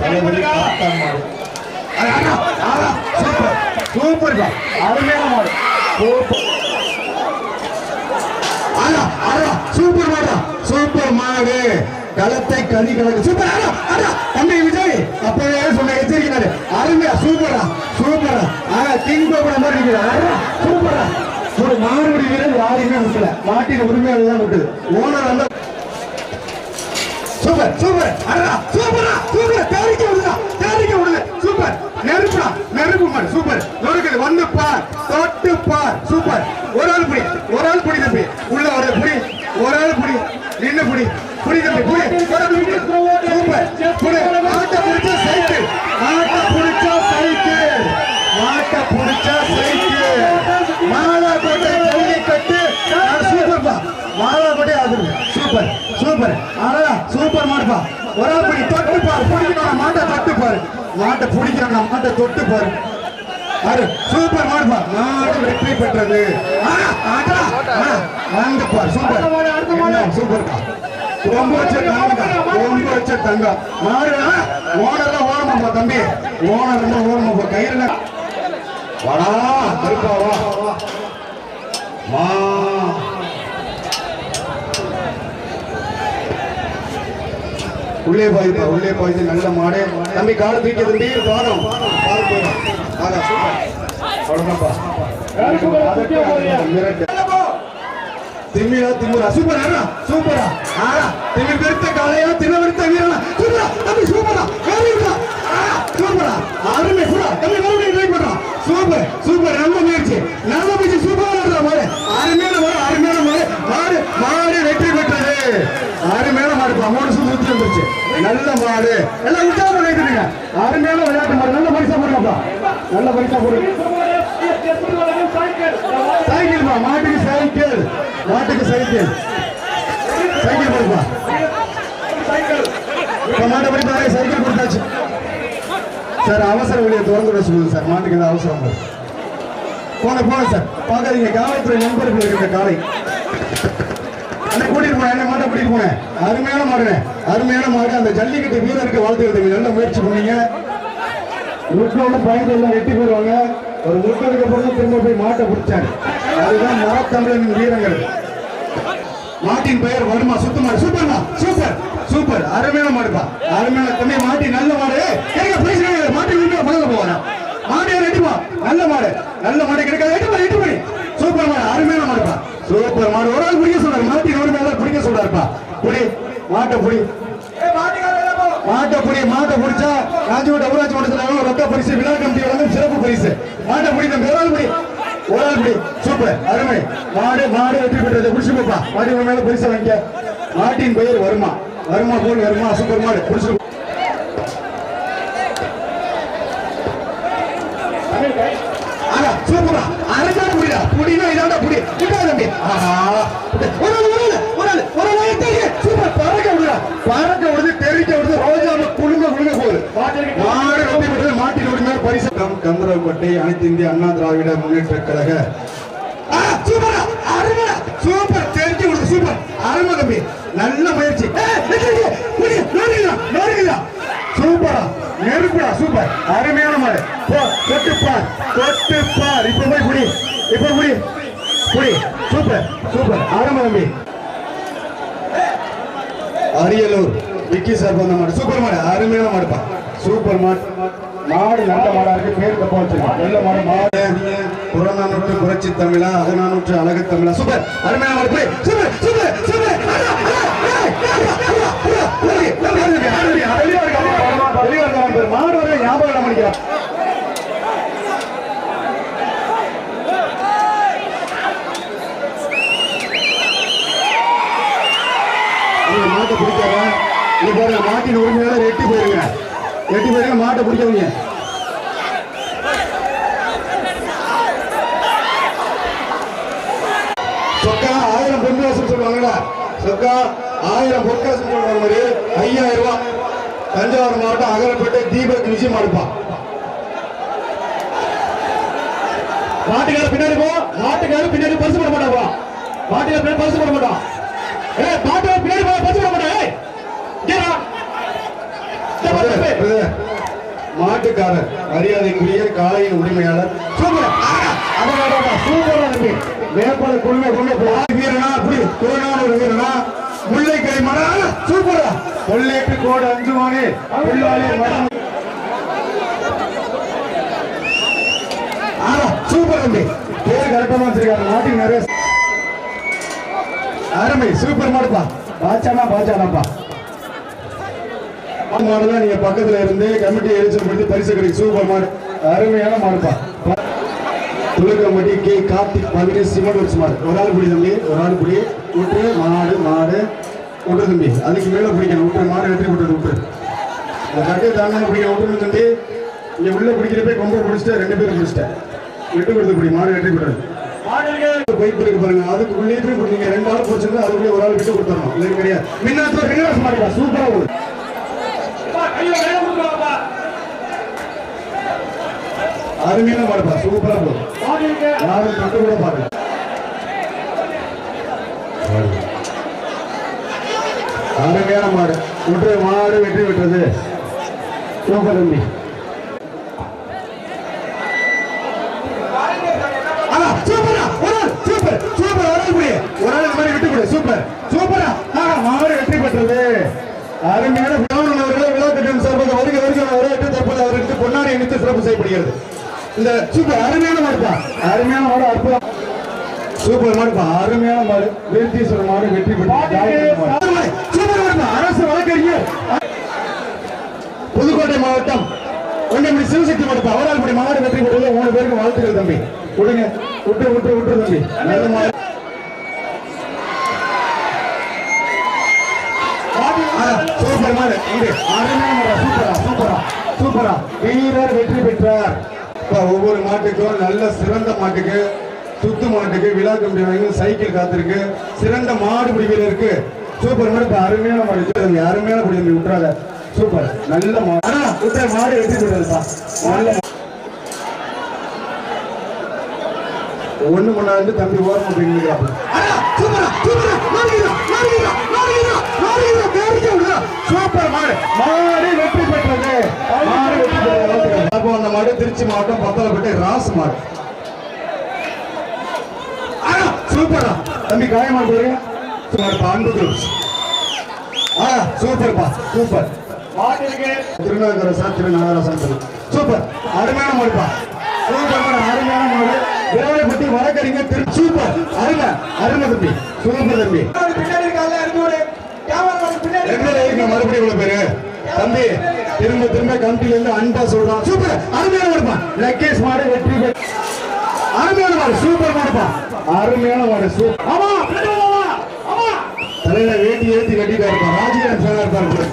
தளபதி காத்தான் மாடு அடா, சூப்பர் சூப்பர்ப்பா அருமையான மாடு சூப்பர் அடா, அடா, சூப்பர் மாடா சூப்பர் மாடு களத்தை கதி கலக்கு சூப்பர் அடா, அடா, தம்பி விஜய் அப்பவே சொன்ன எச்சரிக்கிறாரு அருமையா சூப்பரா சூப்பரா ஆனா கிங் கோபுர மாதிரி இருக்கிறாரு சூப்பரா ஒரு மாறுபடி வீரர் யாரையுமே விட்டல மாட்டின் உரிமையாளர் தான் விட்டது ஓனர் அந்த சூப்பர் சூப்பர். அடடா சூப்பரா சூப்பர். தேரிக்க விடுதா தேரிக்க விடுது. சூப்பர். நெருப்புடா நெருப்பு மாதிரி சூப்பர். நொறுக்குது வந்து பார் தொட்டு பார் சூப்பர். ஒரு ஆள் புடி ஒரு ஆள் புடி தம்பி. உள்ள ஒரு புடி ஒரு ஆள் புடி நின்னு புடி. புடி தம்பி புடி. ஒரு ஆள் சூப்பர். புடி. ஆட்ட புடிச்சா சைக்கிள் மாட்டை புடிச்சா சைக்கிள் மாட்டை புடிச்சா சைக்கிள் மாலாக்கோட்டை ஜல்லிக்கட்டு சூப்பர்ப்பா மாலாக்கோட்டை அது சூப்பர் சூப்பர் அடடா சூப்பர் மாடுப்பா ஒரு ஆள் பிடி தொட்டு பாரு பிடிக்கணும் மாட்டை தொட்டு பாரு மாட்டை பிடிக்கிறோம் மாட்டை தொட்டு பாரு. அரு சூப்பர் மாடுப்பா மாடு வெற்றி பெற்றது. வந்து பாரு சூப்பர். சூப்பர்ப்பா ரொம்ப வச்ச தங்கம். ரொம்ப வச்ச தங்கம். மாடு ஓனர்லாம் ஓரமாப்பா தம்பி. ஓனர் இருந்தா ஓரமாப்பா கயிறுல. வாடா கருப்பா வா. வா உள்ளே பாய்ப்பா உள்ளே பாய்ந்து நல்ல மாடு. தம்பி காடு தூக்கி தம்பி பாதம் சூப்பர் திம்மியா திம்முரா சூப்பர் சூப்பரா. ஆடா திம்மி பெருத்த காளையா? தின பெருத்த வீரனா? சூப்பரா. தம்பி சூப்பரா. வேற இருக்கா சூப்பரா. அருமை புடா தம்பி ட்ரை பண்றான் சூப்பர் சூப்பர். நல்ல முயற்சி. நல்ல முயற்சி சூப்பரா இருக்கிற மாடு அருமையான மாடு அருமையான மாடு மாடு மாடு வெற்றி பெற்றது அருமையான மாடு மூணு போச்சு நல்ல மாடு. எல்லாம் உற்சாகம் பண்ணிட்டு அருமையான விளையாட்டு மாடு? நல்ல பரிசா போடுங்கப்பா. நல்ல பரிசா போடுங்க சைக்கிள்மா மாட்டுக்கு சைக்கிள். மாட்டுக்கு சைக்கிள். சைக்கிள் கொடுப்பா இப்ப மாட்டப்படி சைக்கிள் கொடுத்தாச்சு. சார் அவசர வழியை திறந்து விட சொல்லுங்க சார். மாட்டுக்கு ஏதாவது அவசரம் போங்க போங்க சார். பார்க்காதீங்க. காவல்துறை நண்பர்கள் இருக்கிற காலை. அந்த கூட்டிட்டு போன என்ன மாட்டை கூட்டிட்டு போனேன் அருமையான மாடுனே அருமையான மாடு. அந்த ஜல்லிக்கட்டு வீரருக்கு வாழ்த்துக்கிறது நல்ல முயற்சி பண்ணீங்க? முட்டோட பயந்து எல்லாம் வெட்டி போயிருவாங்க ஒரு முட்டதுக்கு அப்புறம் திரும்ப போய் மாட்டை பிடிச்சாரு. அதுதான் மரத்தமிழன் வீரங்கள். மாட்டின் பெயர் வருமா சுத்தமா சூப்பர்மா சூப்பர். சூப்பர். அருமையான மாடுப்பா. அருமையான தம்பி மாட்டி நல்ல மாடு. கேட்க மாட்டி வீட்டுல பழக போவானா மாடு ரெடிப்பா நல்ல மாடு. நல்ல மாடு கிடைக்காது. எட்டு மணி எட்டு மணி சூப்பர் மாடு. அருமையான மாடுப்பா. சூப்பர் மாடு ஒரு ஆள் பிடிக்க சொல்றாரு மாட்டி ஒரு மேல பிடிக்க சொல்றாருப்பா புடி மாட்டை புடி. மாட்டை புடி மாட்டை பிடிச்சா காஞ்சிபோட்ட ஊராட்சி மன்றத்தில் ரொக்க பரிசு விழா கமிட்டி வழங்கும் சிறப்பு பரிசு. மாட்டை பிடி தம்பி ஒரு ஆள் பிடி. ஒரு ஆள் பிடி. சூப்பர் அருமை. மாடு மாடு வெற்றி பெற்றது. பிடிச்சு போப்பா. மாடி உன் மேல பரிசு வாங்கிக்க. மாட்டின் பெயர் வருமா. வருமா போல் வருமா சூப்பர் மாடு. பிடிச்சு சூப்பரா. புடினா இதாண்டா புடி? புடா தம்பி. ஆஹா. ஒரு ஆள் ஒரு ஆள் ஒரு ஆள். ஒரு ஆள் எத்தனை சூப்பர் பறக்க விடுடா. பறக்க விடுது தெறிக்க விடுது. ரோஜா குழுங்க குழுங்க போகுது. மாடு ரொம்ப விடுறது மாட்டின் உரிமை பரிசு. கந்தரவப்பட்டை அனைத்து இந்திய அண்ணா திராவிட முன்னேற்ற கழக. ஆ, சூப்பரா அருமையா சூப்பர். தெரிஞ்சு விடுது சூப்பர். அருமை தம்பி. நல்ல முயற்சி. சூப்பரா நெருப்புடா சூப்பர். அருமையான மாடு. போ தொட்டு பார் தொட்டு பார் இப்ப போய் புடி. இப்போ முடி முடி சூப்பர் சூப்பர். அருமை தம்பி. அரியலூர் விக்கி சார் வந்த மாடு. சூப்பர் மாடு அருமையான மாடுப்பா சூப்பர் மாடு. மாடு நல்ல மாடா இருக்கு. பேர் தப்பா வச்சிருக்கோம். நல்ல மாடு மாடு. புறநானூற்று புரட்சி தமிழா அகநானூற்று அழகு தமிழா. சூப்பர். அருமையான மாடு. போய் சூப்பர் சூப்பர் சூப்பர். அடா, அடா, ஏய், ஏய், அடா, அடா, புடி, நல்லா இருக்கு, அருமை, வெளியே இருக்க, வெளியே இருக்க, அவன் பேர் மாடு வரை ஞாபகம் இல்லாம நிக்கிறான். நீங்க மாட்டை பிடிக்காத இது போற மாட்டின் உரிமையாளர் எட்டி போயிருங்க. எட்டி போயிருங்க மாட்டை பிடிக்காதீங்க. சொக்கா ஆயிரம் பொன்காசம் சொல்லுவாங்கடா சொக்கா ஆயிரம் பொற்காசம் சொல்ற மாதிரி ஐயாயிரம் ரூபாய் தஞ்சாவூர் மாவட்டம் அகலப்பேட்டை தீபக் விஜய் மாடுப்பா மாட்டுக்கார பின்னாடி போ. மாட்டுக்கார பின்னாடி பரிசு போட மாட்டாப்பா மாட்டுக்கார பின்னாடி பரிசு போட மாட்டான். ஏ மாட்டுக்கார பின்னாடி போ பரிசு போட மாட்டான் ஏய் கேரா பிரதர், மாட்டுக்காரர் மரியாதைக்குரிய காளையின் உரிமையாளர். சூப்பர். சூப்பரா இருக்கு வேப்பாள கொள்கை கொண்டு போய் வீரனா அப்படி தோழனான ஒரு வீரனா. முல்லை கைமனா சூப்பரா. கொள்ளைக்கு கோடு அஞ்சுவானே. உள்ளாலே மரம். ஆனா சூப்பர் தம்பி. பேர் கரெக்டமா வச்சிருக்காரு நாட்டுக்கு நிறைய அருமை. சூப்பர் மாடுப்பா. பாச்சானா பாச்சானாப்பா மாடுதான் நீங்க பக்கத்துல இருந்து கமிட்டி எரிச்சல் படுத்தி பரிசு கிடைக்கும். சூப்பர் மாடு. அருமையான மாடுப்பா. துளக்கம்பட்டி கே கார்த்திக் பகுதி சிமெண்ட் வச்சு மாடு. ஒரு ஆள் பிடி தம்பி ஒரு ஆள் பிடி விட்டு மாடு மாடு. விட்டு தம்பி. அதுக்கு மேல பிடிக்கணும். விட்டு மாடு வெற்றி விட்டு விட்டு இந்த கட்டை தாங்க பிடிக்க விட்டு தம்பி. இங்க உள்ள பிடிக்கிறப்ப கொம்ப பிடிச்சிட்டு ரெண்டு பேரும் பிடிச்சிட்டேன். விட்டு கொடுத்து பிடி. மாடு வெற்றி விட்டுறது பைப் இருக்கு பாருங்க. அதுக்குள்ளேயே உள்ளே போய் கொடுத்தீங்க ரெண்டு ஆள் பிடிச்சிருந்தா அதுக்குள்ளே ஒரு ஆள் விட்டு கொடுத்துடணும். இல்லை கிடையாது. மின்னாத்துல ரிவர்ஸ் சூப்பரா ஓடு அருமையான மாடுப்பா சூப்பரா போகும் யாரும் கண்டு கூட பாருங்க அருமையான மாடு விட்டு மாடு வெற்றி விட்டது சூப்பர் தம்பி. சூப்பரா சூப்பர் சூப்பர் ஒரு ஆள் புடி. ஒரு ஆள் இந்த மாதிரி விட்டு கொடு சூப்பர். சூப்பரா ஆ, மாடு வெற்றி பெற்றது. அருமையான விழா வருக வருக தற்போது அவருக்கு பொன்னாடி இணைத்து சிறப்பு செய்யப்படுகிறது. இந்த சூப்பர் அருமையான மாடுப்பா. அருமையான மாடு அற்புதம். சூப்பர் மாடுப்பா அருமையான மாடு. வீர்த்தீஸ்வரர் மாடு வெற்றி சூப்பர் மாடுப்பா அரசு வழக்கறிஞர். புதுக்கோட்டை மாவட்டம் ஒன்றியமணி சிவசக்தி அவரால் படி மாடு வெற்றி பெற்றது. மூணு பேருக்கு வாழ்த்துக்கள் தம்பி. விடுங்க விட்டு விட்டு விட்டு தம்பி. நல்ல மாடு. சூப்பர் மாடு. அருமையான சூப்பரா சூப்பரா சூப்பரா. வீரர் வெற்றி பெற்றார். இப்போ ஒவ்வொரு மாட்டுக்கும் நல்ல சிறந்த மாட்டுக்கு சுத்து மாட்டுக்கு விழா கம்பி வாங்கி சைக்கிள் காத்திருக்கு. சிறந்த மாடு பிடிவில் இருக்கு. சூப்பர் மாடு இப்போ அருமையான மாடு வச்சிருக்காங்க. அருமையான பிடி விட்டுறாங்க சூப்பர். நல்ல மாடு விட்ட மாடு எடுத்து விடுறதுப்பா நல்ல மா- ஒண்ணு முன்னாடி தம்பி ஓரம் அப்படின்னு சூப்பர் மாடு. மாடு வெற்றி பெற்றது. மாடு வெற்றி பெற்றது. அப்போ அந்த மாடு திருச்சி மாவட்டம் பத்தலப்பட்டி ராஸ் மாடு. சூப்பரா தம்பி காயமா போறீங்க? சூப்பர் அன்பு குரூப்ஸ் ஆ சூப்பர்ப்பா super. Thirunagara sir Thirunagarasan super. அருமையான மாடுப்பா. சூப்பர் அருமையான மாடு. விராடப்பட்டி வழக்கறிஞர் திரு சூப்பர். அருமை அருமை தம்பி. சூப்பர் தம்பி. ரெண்டு இருக்கு மறுபடியும் இவ்வளவு பேரு தம்பி திரும்ப திரும்ப கமிட்டில இருந்து அன்பா சொல்றான் சூப்பர். அருமையான மாடுப்பா லக்கேஷ் மாடு வெற்றி அருமையான மாடு சூப்பர் மாடுப்பா அருமையான மாடு சூப்பர் ஆமா. ஆமா தலையில வேட்டி ஏத்தி கட்டிட்டாருப்பா ராஜகிரண் ஃபேனா இருப்பாரு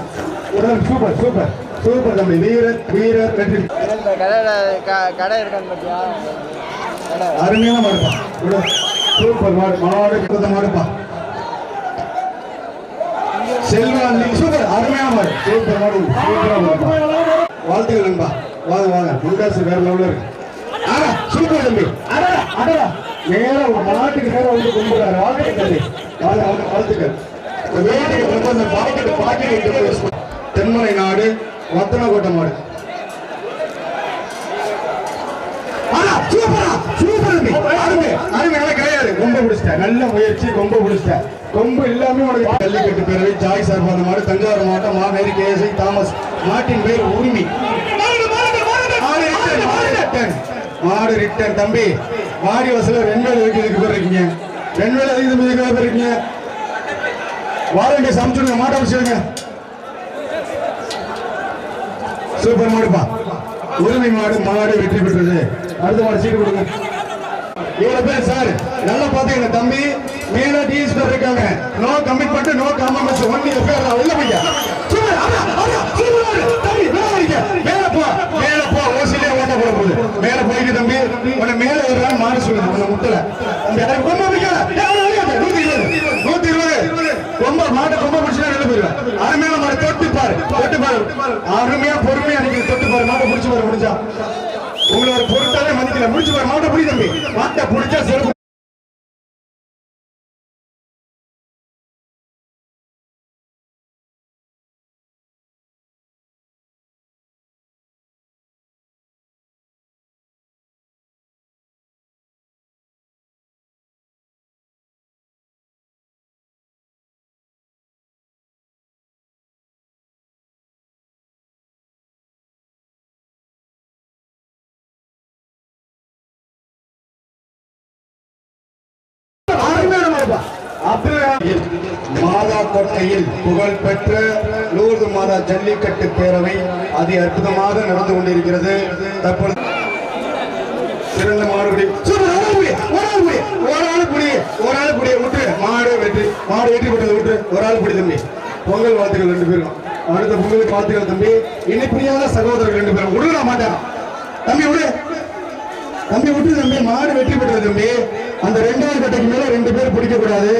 உடல் சூப்பர் சூப்பர். சூப்பர் தம்பி. வீரர் வீரர் வெற்றி கடை இருக்கான்னு பார்த்தியா கடை அருமையான மாடுப்பா சூப்பர் மாடு மாடு மாடுப்பா செல்வான் சூப்பர் அருமையான சூப்பர் மாடு வாழ்த்துக்கள் நண்பா. வாங்க வாங்க. முண்டாசு வேற லெவலில் இருக்கு. ஆனா சூப்பர் தம்பி. அடடா அடடா. நேரா ஒரு மாட்டுக்கு நேரா வந்து கும்பிடுறாரு. வாழ்த்துக்கள் தம்பி. வாங்க வாங்க வாழ்த்துக்கள். அந்த தென்மலை நாடு வத்தனக்கோட்டை மாடு. சூப்பரா, சூப்பர் அருமை, அருமை, கிடையாது. கொம்ப பிடிச்சிட்ட. நல்ல முயற்சி கொம்ப பிடிச்சிட்ட. கொம்பு எல்லாமே உனக்கு ஜல்லிக்கட்டு பேரவை ஜாய் சார்பு மாடு தஞ்சாவூர் மாவட்டம் மாவேரி கேஎஸ்ஐ தாமஸ் மாட்டின் பேர் உரிமை. மாடு ரிட்டன், தம்பி. மாடி வசல ரெண்டு வேலை வைக்கிறதுக்கு பேர் இருக்கீங்க ரெண்டு வேலை அதுக்கு தம்பி பேர் இருக்கீங்க வாரண்டி சமைச்சுடுங்க மாட்டை வச்சுடுங்க சூப்பர் மாடுப்பா. உரிமை மாடு மாடு வெற்றி பெற்றது. அடுத்த மாடு சீட்டு கொடுங்க. இவ்வளவு பேர் சார் நல்லா பாத்தீங்க தம்பி? மேல டிஎஸ் பேர் இருக்காங்க. No commitment no compromise only பேர் உள்ள போய்ங்க மேல போ மேல போ. ஓசிலே ஓட்ட போட போகுது மேல போயிட்டு தம்பி. உன்னை மேல ஏறான்னு மாடு சொல்லுது உன்னை முட்டல. அந்த எனக்கு ரொம்ப நூத்தி இருபது. நூத்தி இருபது. ரொம்ப மாட்டை கொம்ப பிடிச்சா வெளில போயிருவேன் அருமையான மாடு தொட்டு பாரு. தொட்டு பாரு. அருமையா பொறுமையா நீங்க தொட்டு பாரு. மாட்டை பிடிச்சு பாரு முடிஞ்சா. உங்களை ஒரு பொருட்டாலே மதிக்கல முடிச்சு பாரு மாட்டை பிடி தம்பி. மாட்டை பிடிச்சா சிறப்பு மாதா கோட்டையில் புகழ்பெற்ற லூர்து மாதா ஜல்லிக்கட்டு பேரவை அதி அற்புதமாக நடந்து கொண்டிருக்கிறது. தற்பொழுது சிறந்த மாடுபிடி ஒரு ஆள் புடி, ஒரு ஆள் புடி, விட்டு மாடு வெற்றி மாடு வெற்றி பெற்றது விட்டு ஒரு ஆள் புடி தம்பி. பொங்கல் வாழ்த்துக்கள் ரெண்டு பேரும் அடுத்த பொங்கலுக்கு வாழ்த்துக்கள் தம்பி. இணைப்பிரியாத சகோதரர்கள் ரெண்டு பேரும். விடுடா மாட்டேன் தம்பி விடு. தம்பி விட்டு தம்பி. மாடு வெற்றி பெற்றது தம்பி. அந்த ரெண்டாவது கட்டைக்கு மேல ரெண்டு பேர் பிடிக்க கூடாது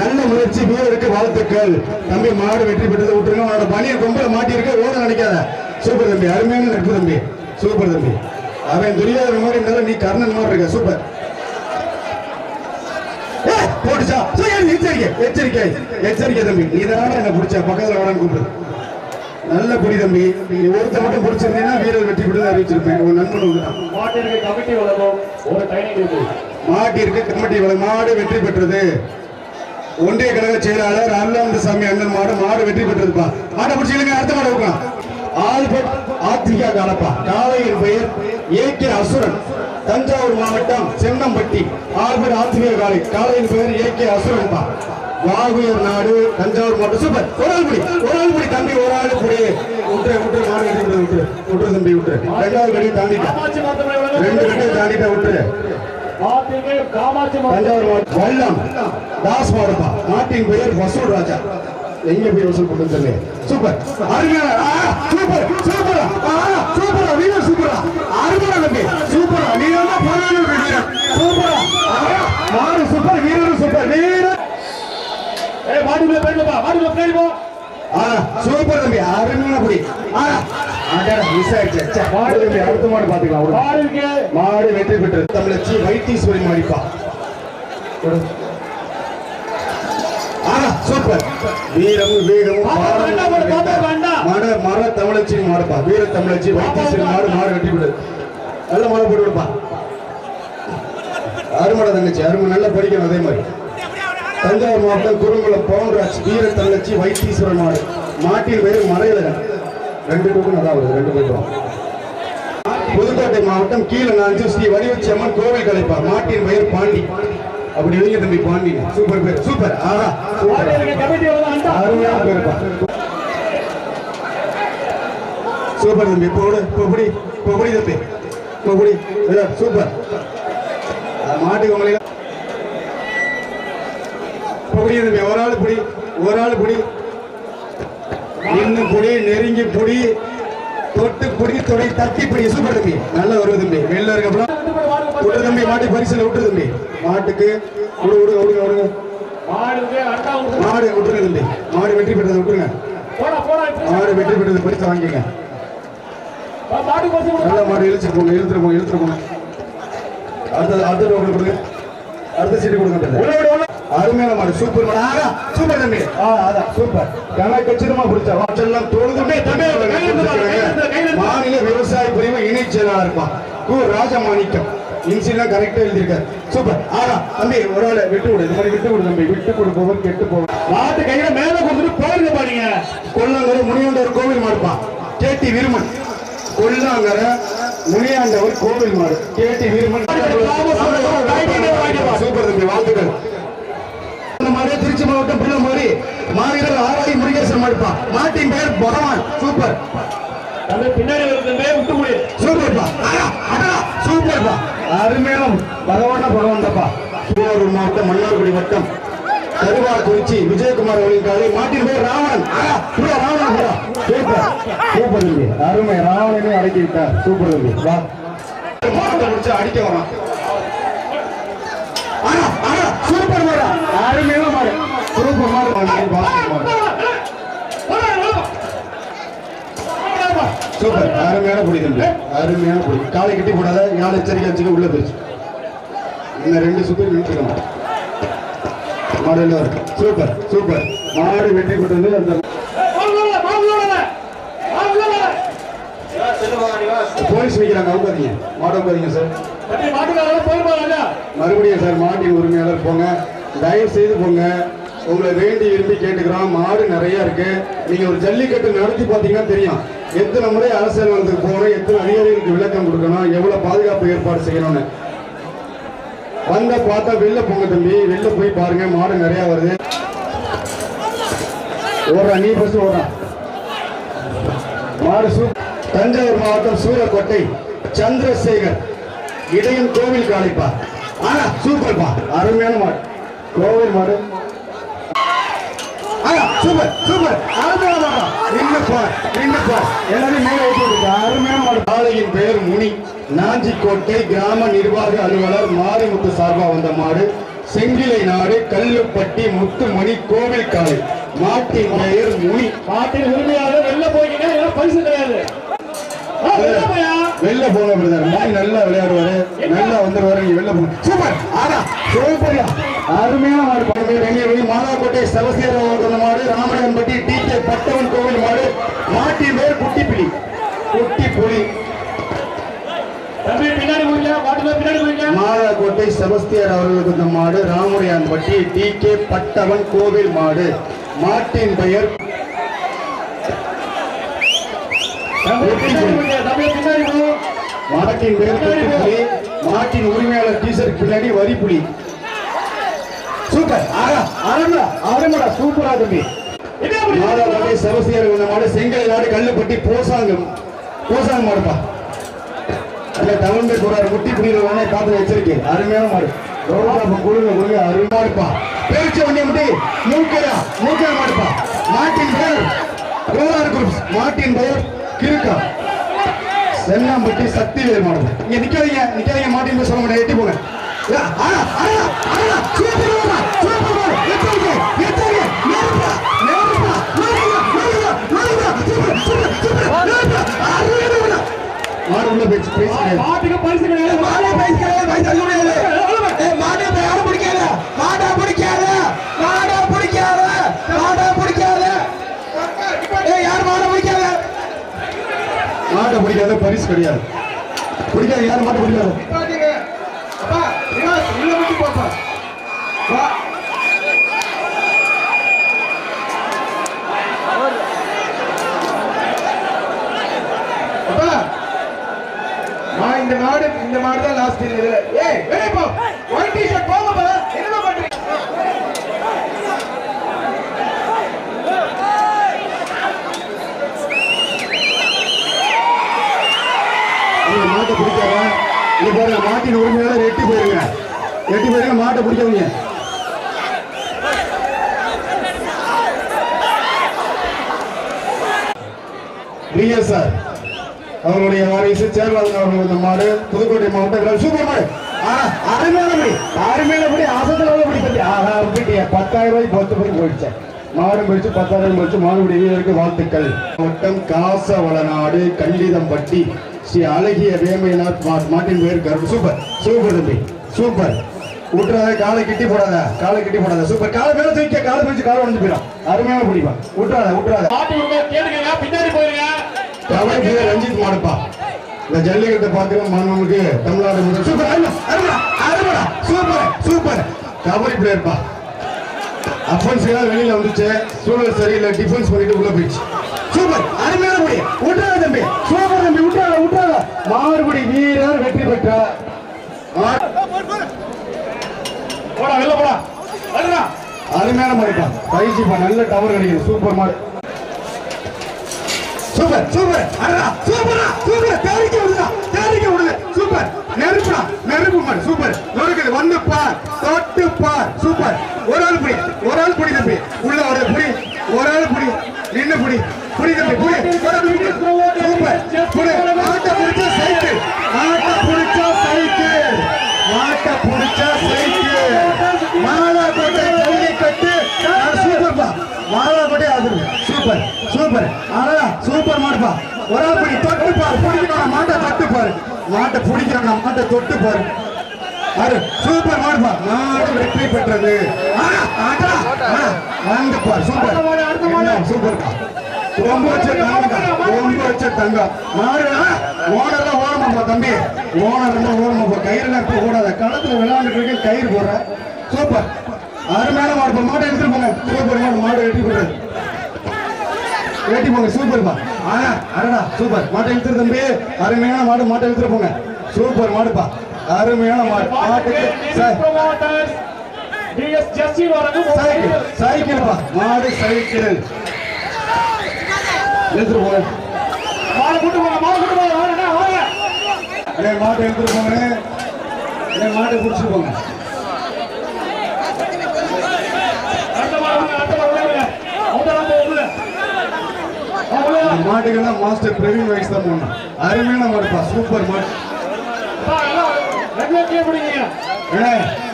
நல்ல முயற்சி வீரருக்கு வாழ்த்துக்கள். தம்பி மாடு வெற்றி பெற்றதை விட்டுருங்க. அவனோட பணியை கொம்பல மாட்டி இருக்க ஓட நினைக்காத. சூப்பர் தம்பி. அருமையான நட்பு தம்பி. சூப்பர் தம்பி. அவன் துரியாதன மாதிரி இருந்தாலும் நீ கர்ணன் மாதிரி இருக்க. சூப்பர். ஏய், போட்டுச்சா? சரி, எச்சரிக்கை? எச்சரிக்கை. எச்சரிக்கை தம்பி. நீதானே என்ன பிடிச்ச? பக்கத்துல வாடான்னு கூப்பிடு. நல்ல புடி தம்பி. நீ ஒருத்தர் மட்டும் பிடிச்சிருந்தீங்கன்னா வீரர் வெற்றி பெற்று அறிவிச்சிருப்பேன். உன் நண்பன் வந்துட்டான் கமிட்டி வழங்கும் ஒரு டைனிங் டேபிள். மாட்டிற்கு கமிட்டி வளம் மாடு வெற்றி பெற்றது. ஒன்றிய கழக செயலாளர் அருளானந்தசாமி அண்ணன் மாடு மாடு வெற்றி பெற்றதுப்பா. மாட்டை பிடிச்சிருங்க அடுத்த மாடு வைக்கலாம் ஆல்பர்ட் ஆத்மிகா காலப்பா. காளையின் பெயர் ஏ கே அசுரன். தஞ்சாவூர் மாவட்டம் சென்னம்பட்டி ஆல்பர்ட் ஆத்மிகா காளை. காளையின் பெயர் ஏ கே அசுரன்பா. வாகுயர் நாடு தஞ்சாவூர் மாவட்டம். சூப்பர். ஒரு ஆள் ஒரு ஆள் தம்பி ஒரு ஆள் புடி. விட்டுரு விட்டுரு மாடு வெற்றி பெற்றது. விட்டுரு தம்பி விட்டுரு ரெண்டாவது கடி தாண்டிட்டா. ரெண்டு வழங்கும் கடி தாண்டிட்டா விட்டுரு மாட்டிற்கு காமாட்சி மாவட்டம். தாஸ் நாட்டின் பெயர் வசூல் ராஜா. எங்க போய் வசூல் பண்ணு தெரியல. சூப்பர். அருமையான சூப்பர் சூப்பர் சூப்பரா வீரர் சூப்பரா. தம்பி சூப்பரா நீ தான் சூப்பரா ஆ, சூப்பர் வீரர் சூப்பர் வீரர். ஏய் மாட்டுக்குள்ள போயிடுப்பா மாட்டுக்குள்ள போயிடுப்பா சூப்பர் தம்பி அருமையான புடி ஆ, அடுத்த மாடு பாத்துக்கலாம் மாடு. வெற்றி பெற்றது. தமிழச்சி வைத்தீஸ்வரி மாடிப்பா சூப்பர். வீரம் வீரம் பாப்பா, வேண்டாம், பாப்பா, பாப்பா, வேண்டாம். மர தமிழச்சி மாடுப்பா. வீர தமிழச்சி வைத்தீஸ்வரி மாடு மாடு வெற்றி பெற்றது. நல்ல மாடு போட்டு விடுப்பா அருமட தங்கச்சி அருமை நல்லா படிக்கணும் அதே மாதிரி. தஞ்சாவூர் மாவட்டம் குறுங்குளம் பவுன்ராஜ் வீர தமிழச்சி வைத்தீஸ்வரன் மாடு. மாட்டின் பெயர் மறையலகன் ரெண்டு டோக்கன் அதான் வருது ரெண்டு பேரும் புதுக்கோட்டை மாவட்டம் கீழநாஞ்சு ஸ்ரீ வடிவச்சி அம்மன் கோவில் கலைப்பா மாட்டின் பெயர் பாண்டி. அப்படி எழுதிங்க தம்பி பாண்டி. சூப்பர் பேர் சூப்பர். ஆஹா அருமையான பேருப்பா. சூப்பர் தம்பி இப்போ விடு இப்போ தம்பி. இப்போ சூப்பர். அஹ் மாட்டுக்கு உங்களை இப்போ தம்பி ஒரு ஆள் பிடி ஒரு ஆள் பிடி. இன்னும் புடி நெருங்கி புடி தொட்டு புடி தொடை தட்டி பிடி சூப்பர் தம்பி. நல்ல வருவது தம்பி. வெளில இருக்கப்பலாம் விட்டு தம்பி மாட்டு பரிசுல விட்டு தம்பி. மாட்டுக்கு விடு விடுங்க விடுங்க விடுங்க. மாடு விட்டுருங்க தம்பி. மாடு வெற்றி பெற்றதை விட்டுருங்க. மாடு வெற்றி பெற்றது பரிசு வாங்கிங்க. நல்ல மாடு இழுச்சு போங்க இழுத்துட்டு போங்க இழுத்துட்டு போங்க. அடுத்த அடுத்த கொடுங்க. அடுத்த சீட்டு கொடுங்க அருமையான மாடு சூப்பர் மாடு. சூப்பர் தம்பி. அதான் சூப்பர் கணக்கு கச்சிதமா பிடிச்சா வாட்டெல்லாம் தொழுது தம்பி, தம்பி, கையில இருந்து பாரு, கையில இருந்து, கையில இருந்து. மாநில விவசாய பிரிவு இணை செயலாளர் இருப்பான் கு ராஜமாணிக்கம். இன்சிலாம் கரெக்டா எழுதியிருக்காரு. சூப்பர் ஆகா தம்பி ஒரு ஆளை விட்டு விடு இது மாதிரி விட்டு விடு தம்பி. விட்டு கொடுப்பவர் கெட்டு போவன் மாட்டு கையில மேல கொடுத்துட்டு போயிருங்க பாருங்க. கொல்லாங்கரை முனியாண்டவர் கோவில் மாடுப்பா கேட்டி விருமன். கொல்லாங்கரை முனியாண்டவர் கோவில் மாடு. கேட்டி விருமன். சூப்பர் தம்பி வாழ்த்துக்கள். இந்த திருச்சி மாவட்டம் பிள்ளை மாதிரி மாவீரர் ஆராய் முருகேசன் மாடுப்பா. மாட்டின் பேர் பகவான். சூப்பர். சூப்பர்ப்பா. சூப்பர்ப்பா. அருமையான பகவான பகவான் தப்பா திருவாரூர் மாவட்டம் மன்னார்குடி வட்டம். கருவாக்குறிச்சி விஜயகுமார் அவர்களின் காலை. மாட்டின் பேர் ராவணன். ராவணன். சூப்பர். சூப்பர் அருமை. ராவணனே அடக்கி விட்டார் சூப்பர் அடிக்க வரான் மாடு அருமையான வாங்கி, பாஸ்கெட் மாடு சூப்பர். அருமையான பொடி தம்பி அருமையான பொடி. காலை கட்டி போடாத யாழ் எச்சரிக்கை வச்சுக்க உள்ள போயிடுச்சு இன்னும் ரெண்டு சுத்தி நின்றுக்கணும் மாடு எல்லாம் இருக்கு. Super super. மாடு வெற்றி பெற்றது அந்த போலீஸ் நிற்கிறாங்க அவுக்காதீங்க மாடு அவுக்காதீங்க சார். மறுபடியும் சார் மாட்டின் உரிமையாளர் போங்க. தயவு செய்து போங்க. உங்களை வேண்டி விரும்பி கேட்டுக்கிறோம். மாடு நிறைய இருக்கு. நீங்க ஒரு ஜல்லிக்கட்டு நடத்தி பார்த்தீங்கன்னா தெரியும். எத்தனை முறை அரசியல் அலுவலகத்துக்கு போகணும் எத்தனை அதிகாரிகளுக்கு விளக்கம் கொடுக்கணும் எவ்வளவு பாதுகாப்பு ஏற்பாடு செய்யணும்னு. வந்த பார்த்தா வெளில போங்க தம்பி. வெளில போய் பாருங்க மாடு நிறைய வருது. ஓடுறா நீ பஸ் ஓடுறா. மாடு சூ தஞ்சாவூர் மாவட்டம் சூரக்கோட்டை சந்திரசேகர். இடையன் கோவில் காளைப்பா. ஆனா சூப்பர்ப்பா. அருமையான மாடு. மாடு ஆனா சூப்பர் சூப்பர். அருமையான பார் பார் எல்லாரும் மேல பெயர் முனி. நாஞ்சிக்கோட்டை கிராம நிர்வாக அலுவலர் மாரிமுத்து சார்பா வந்த மாடு. செங்கிலை நாடு கல்லுப்பட்டி முத்துமணி கோவில் காளை. மாட்டின் பெயர் முனி. மாட்டின் உரிமையாளர் வெளில இதெல்லாம் பரிசு கிடையாது. வெளில போங்க பிரதர். முனி நல்லா விளையாடுவாரு. நல்லா வந்துருவாரு. நீங்க வெளில போங்க. சூப்பர். ஆனா சூப்பர்யா. அருமையான மாடு பாருங்க வெங்கை மாதாக்கோட்டை செவசியர் வந்த மாடு. ராமநாதன்பட்டி டி கே பட்டவன் கோவில் மாடு. மாட்டின் பேர் போய்ங்க மாட்டுல பின்னாடி போய்ங்க மாதாக்கோட்டை செபஸ்தியர் அவர்களுக்கு இந்த மாடு. ராமுடையான்பட்டி டி கே பட்டவன் கோவில் மாடு. மாட்டின் பெயர் மாட்டின் பெயர் மாட்டின் உரிமையாளர் டீசர் பின்னாடி வரிப்புலி. சூப்பர். ஆரா ஆரம்பா ஆரம்படா சூப்பரா தம்பி. என்ன அப்படி மாதாக்கோட்டை மாடு செங்கல் நாடு கல்லுப்பட்டி போசாங்கம் போசாங்க மாடுப்பா. அந்த தமிழ்மை போறாரு. முட்டி புடிக்கிறவனே பார்த்து வச்சிருக்கு அருமையான மாடு. ரோடாப்ப குழுங்க குழுங்க இருப்பா பேச்சு வண்டி முட்டி மூக்கரா மூக்கரா மாடுப்பா. மாட்டின் பெயர் கோலார் குரூப்ஸ். மாட்டின் பெயர் கிருக்கா. சென்னாம்பட்டி வேறு மாடு இங்க நிக்காதீங்க நிக்காதீங்க மாட்டின் பேர் சொல்ல முடியாது எட்டி போங்க. யா, ஆனா, கிடையாது. பரிசு கிடையாது கிடையாது, யாரும் பிடிக்காத, பிடிக்காத, பிடிக்காத, பிடிக்காத. பிடிக்காத. பிடிக்காத பரிசு கிடையாது பிடிக்காது யாரும் மாட்டை பிடிக்காது விட்டு நான் இந்த மாடு இந்த மாடு தான் லாஸ்ட் இதுல ஏய் வெளிய போ. ஒயிட் டி-ஷர்ட் போங்க பா என்ன பண்றீங்க? இந்த மாட்டை பிடிக்காத இது பாருங்க மாட்டின் உரிமையாளர் எட்டி போயிருங்க மாட்டை பிடிச்சவங்க. பிஎஸ்ஆர் அவருடைய வாரிசு சேர்வாதன் அவர்கள் இந்த மாடு புதுக்கோட்டை மாவட்டம் சூப்பர் மாடு. ஆனா அருமையான படி அருமையான படி அசத்துல படி பத்தி. ஆஹா போயிட்டியா பத்தாயிரம் ரூபாய் பத்து படி போயிடுச்சேன் மாடு பிடிச்சு பத்தாயிரம் பிடிச்சு மாடுபடி வீரருக்கு வாழ்த்துக்கள். மாவட்டம் காசவளநாடு கண்டிதம்பட்டி ஸ்ரீ அழகிய வேமையநாத் மாட்டின் பேர் கருப்பு சூப்பர் சூப்பர் தம்பி சூப்பர். விட்டுறாத காலை கிட்டி போடாத காலை கிட்டி போடாத. சூப்பர். காலை மேல தூக்கிக்க காலை பிடிச்சு காலை உடஞ்சு போயிடும். அருமையான பிடிப்பா. விட்டுறாத விட்டுறாத. பின்னாடி போயிருங்க. ரஞ்சித் மாடுப்பா. இந்த ஜல்லிக்கட்டை பார்க்கிற மாணவனுக்கு தமிழ்நாடு முதல். சூப்பர். அருமை அருமை அருமைடா சூப்பர் சூப்பர். கபடி பிளேயர்ப்பா அஃபென்ஸ் எல்லாம் வெளியில வந்துச்சு சூழல் சரியில்லை டிஃபென்ஸ் பண்ணிட்டு உள்ள போயிடுச்சு. சூப்பர். அருமையான படி. விட்டுறாத தம்பி. சூப்பர் தம்பி விட்டுறாத விட்டுறாத. மாறுபடி வீரர் வெற்றி பெற்றார். போடா வெளில போடா. வருடா. அருமையான மாடுப்பா பா நல்ல டவர் கிடைக்குது. சூப்பர் மாடு. Super super. அடடா சூப்பரா சூப்பர். தேரிக்க விடுதா தேரிக்க விடுது. சூப்பர். நெருப்புடா. நெருப்பு மாடு. சூப்பர். நொறுக்குது. வந்து பார். தொட்டு பார். சூப்பர். ஒரு ஆள் புடி. ஒரு ஆள் புடி தம்பி. உள்ள ஒரு புடி. ஒரு ஆள் புடி. நின்னு புடி. புடி தம்பி. புடி. ஒரு சூப்பர் புடி. மாட்டை புடிச்சா சைக்கிள். மாட்டை புடிச்சா சைக்கிள். மாட்டை புடிச்சா சைக்கிள் மாலாக்கோட்டை ஜல்லிக்கட்டு சூப்பர்ப்பா மாலாக்கோட்டை அது சூப்பர் சூப்பர். ஆனா சூப்பர் மாடுப்பா. ஒரு ஆள் படி தொட்டு பாரு பிடிக்கணும் மாட்டை தொட்டு பாரு. மாட்டை பிடிக்கிறோம் மாட்டை தொட்டு பாரு. அரு சூப்பர் மாடுப்பா. மாடு வெற்றி பெற்றது. வாங்க பாரு சூப்பர். சூப்பர்ப்பா. ரொம்ப வச்ச தங்கம் ரொம்ப வச்ச தங்கம். மாடு ஓனர்லாம் ஓரமாப்பா தம்பி. ஓனர் இருந்தா ஓரமாப்பா கயிறுலாம் இப்ப ஓடாத. களத்துல விளையாண்டுட்டு இருக்க கயிறு போடுற சூப்பர். அருமையான மாடு மாட்டை எடுத்துட்டு போங்க. சூப்பர் மாடு மாடு வெட்டி போடுறது வெட்டி போங்க சூப்பர்ப்பா ஆனா அடடா சூப்பர் மாட்டை இழுத்துரு தம்பி. அருமையான மாடு மாட்டை இழுத்துட்டு போங்க. சூப்பர் மாடுப்பா அருமையான மாடு. மாட்டுக்கு சை- promoters டிஎஸ் ஜெர்சி வழங்கும் சைக்கிள் சைக்கிள்ப்பா மாடு சைக்கிள். எடுத்துட்டு போங்க. மாடு கூட்டு போங்க மாடு கூட்டு போங்க. வாங்க வாங்க. மாட்டை எடுத்துட்டு போங்க மாட்டை பிடிச்சிட்டு போங்க அடுத்த மாடு வாங்க அடுத்த மாடு வாங்க அவங்க வந்து உள்ள அவங்க இந்த மாட்டுக்கெல்லாம் மாஸ்டர் பிரவீன் வைஸ் தான் போடணும். அருமையான மாடுப்பா சூப்பர் மாடு.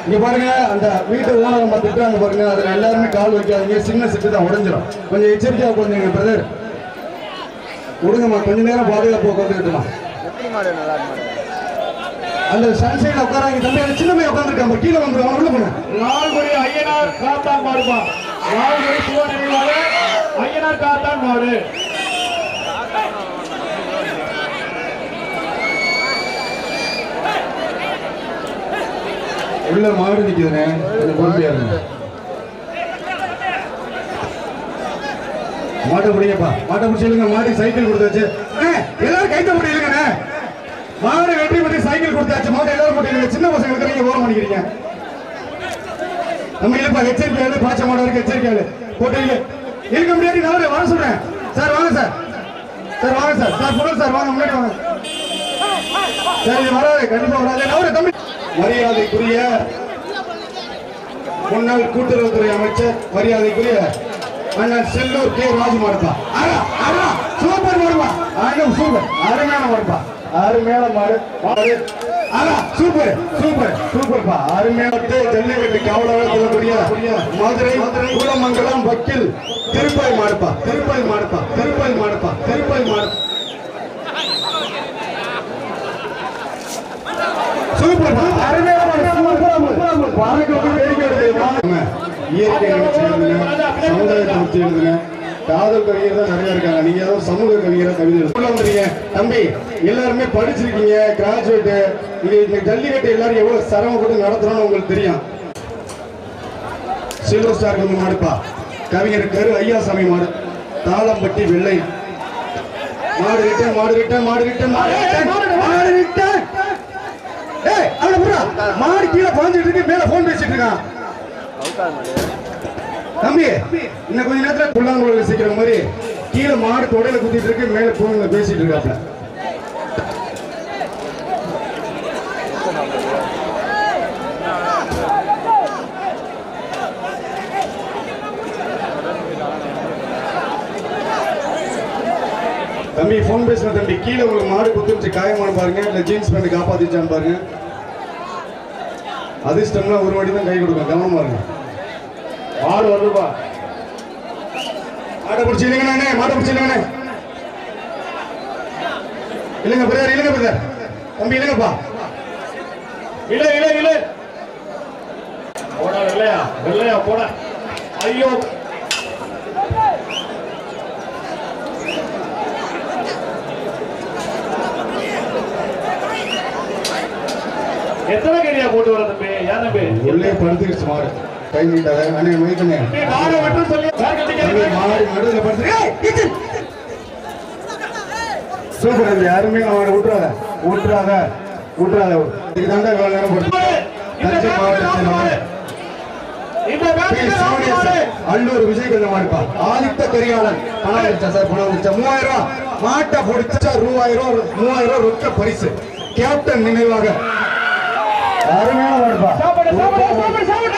இங்க பாருங்க அந்த வீட்டு ஓனர் நம்ம பாருங்க அதுல எல்லாருமே கால் வைக்காதீங்க சின்ன செட்டு தான் உடைஞ்சிரும். கொஞ்சம் எச்சரிக்கையா உட்காந்துங்க பிரதர் விடுங்கம்மா கொஞ்ச நேரம் பாதுகாப்பு உட்காந்துக்கிட்டுமா அந்த சன்சைட்ல உட்காராங்க தம்பி அந்த சின்ன பையன் உட்காந்துருக்கான் கீழே வந்துடும் அவன் உள்ள போன லால்குடி ஐயனார் காத்தான் மாடுப்பா லால்குடி சிவ நினைவாக ஐயனார் காத்தான் மாடு உள்ள மாடு நிக்குதுண்ணே. கொஞ்சம் பொறுமையா இருங்க. மாட்டை பிடிங்கப்பா. மாட்டை மாட்டுக்கு சைக்கிள் கொடுத்தாச்சு. எல்லாரும் கைத்த முடியலங்கண்ணே மாடு வெற்றி பண்ணி சைக்கிள் கொடுத்தாச்சு. மாட்டை எல்லாரும் போட்டு சின்ன பசங்க இருக்கிறீங்க ஓரம் பண்ணிக்கிறீங்க. நம்ம இல்லப்பா எச்சரிக்கையாளு பாச்ச மாடா இருக்கு. எச்சரிக்கையாளு போட்டீங்க இருக்க முடியாது. நான் வர சொல்றேன். சார் வாங்க சார். சார் வாங்க சார். சார் புகழ் சார் வாங்க. முன்னாடி வாங்க. சரி வராது. கண்டிப்பா வராது. அவரு தம்பி. மரியாதைக்குரிய முன்னாள் கூட்டுறவுத்துறை அமைச்சர் மரியாதைக்குரிய அண்ணன் செல்லூர் கே. ராஜு சூப்பர் மாடுப்பா. அண்ணன் சூப்பர். அருமையான மாடுப்பா. அருமையான மாடு. மாடு சூப்பர் சூப்பர் சூப்பர்ப்பா. அருமையான ஜல்லிக்கட்டு கவலை சொல்லக்கூடிய மதுரை கூடமங்கலம் வக்கீல் திருப்பாய் மாடுப்பா. திருப்பாய் மாடுப்பா. திருப்பாய் மாடுப்பா. திருப்பாய் மாடுப்பா சூப்பர் அருமையான சூப்பர் பாருங்க வேடிக்கை எடுத்து இயற்கை நிகழ்ச்சி எழுதுங்க சமுதாயத்தை பற்றி எழுதுங்க காதல் கவிஞர் தான் நிறைய இருக்காங்க நீங்க ஏதோ சமூக கவிஞரா கவிதை உள்ள வந்துறீங்க தம்பி எல்லாருமே படிச்சிருக்கீங்க கிராஜுவேட் இது இந்த ஜல்லிக்கட்டு எல்லாரும் எவ்வளவு சிரமப்பட்டு நடத்துறோம்னு உங்களுக்கு தெரியும். சில்வர் ஸ்டார் வந்து மாடுப்பா கவிஞர் கரு ஐயாசாமி மாடு. தாளம்பட்டி வெள்ளை. மாடு ரிட்டன் மாடு ரிட்டன் மாடு ரிட்டன் மாடு ரிட்டன் மாடு ரிட்டன் ஏய் அவன புறா மாடு கீழே பாஞ்சிட்டு இருக்கு மேல போன் பேசிட்டு இருக்கான். தம்பி இன்னும் கொஞ்ச நேரத்துல புல்லாங்குழல் சீக்கிர மாதிரி கீழே மாடு தொடையில குத்திட்டு இருக்கு மேல போன்ல பேசிட்டு இருக்காப்ல. தம்பி ஃபோன் பேசுன தம்பி. கீழே உங்களுக்கு மாடு குத்துருச்சு காயமான பாருங்க. இல்ல ஜீன்ஸ் பேண்ட் காப்பாத்திச்சான்னு பாருங்க. அதிர்ஷ்டம்னா ஒரு வாட்டி தான் கை கொடுக்கும் கவனமா இருங்க. மாடு வருதுப்பா. மாட்டை பிடிச்சி இல்லைங்கண்ணே மாட்டை பிடிச்சி இல்லைங்கண்ணே இல்லைங்க பிரதர் இல்லைங்க பிரதர் தம்பி இல்லைங்கப்பா இல்ல இல்ல இல்ல போடா வெள்ளையா. வெள்ளையா போடா. ஐயோ எத்தனை கடியா போட்டு வர தம்பி? ஏன் தம்பி? உள்ளே படுத்துக்கிச்சு மாடு கை நீட்டாத அண்ணே மைக்கண்ணே நீ மாடை விட்டு சொல்லி. மாடு நடுவுல படுத்து. சூப்பர் தம்பி அருமையான மாடு விட்டுறாத விட்டுறாத விட்டுறாத இதுக்கு தாண்டா இவ்வளவு நேரம் போட்டு தஞ்சை மாவட்டத்தில் அல்லூர் மாடுப்பா. ஆதித்த பணம் வந்துச்சா சார் பணம் வந்துச்சா மூவாயிரம் ரூபாய் மாட்டை பிடிச்சா ரூபாயிரம் ரூபாய் மூவாயிரம் ரூபாய் ரொக்க பரிசு. கேப்டன் நினைவாக. அருமையான மாடுப்பா சாப்பாடு சாப்பாடு சாப்பாடு சாப்பாடு.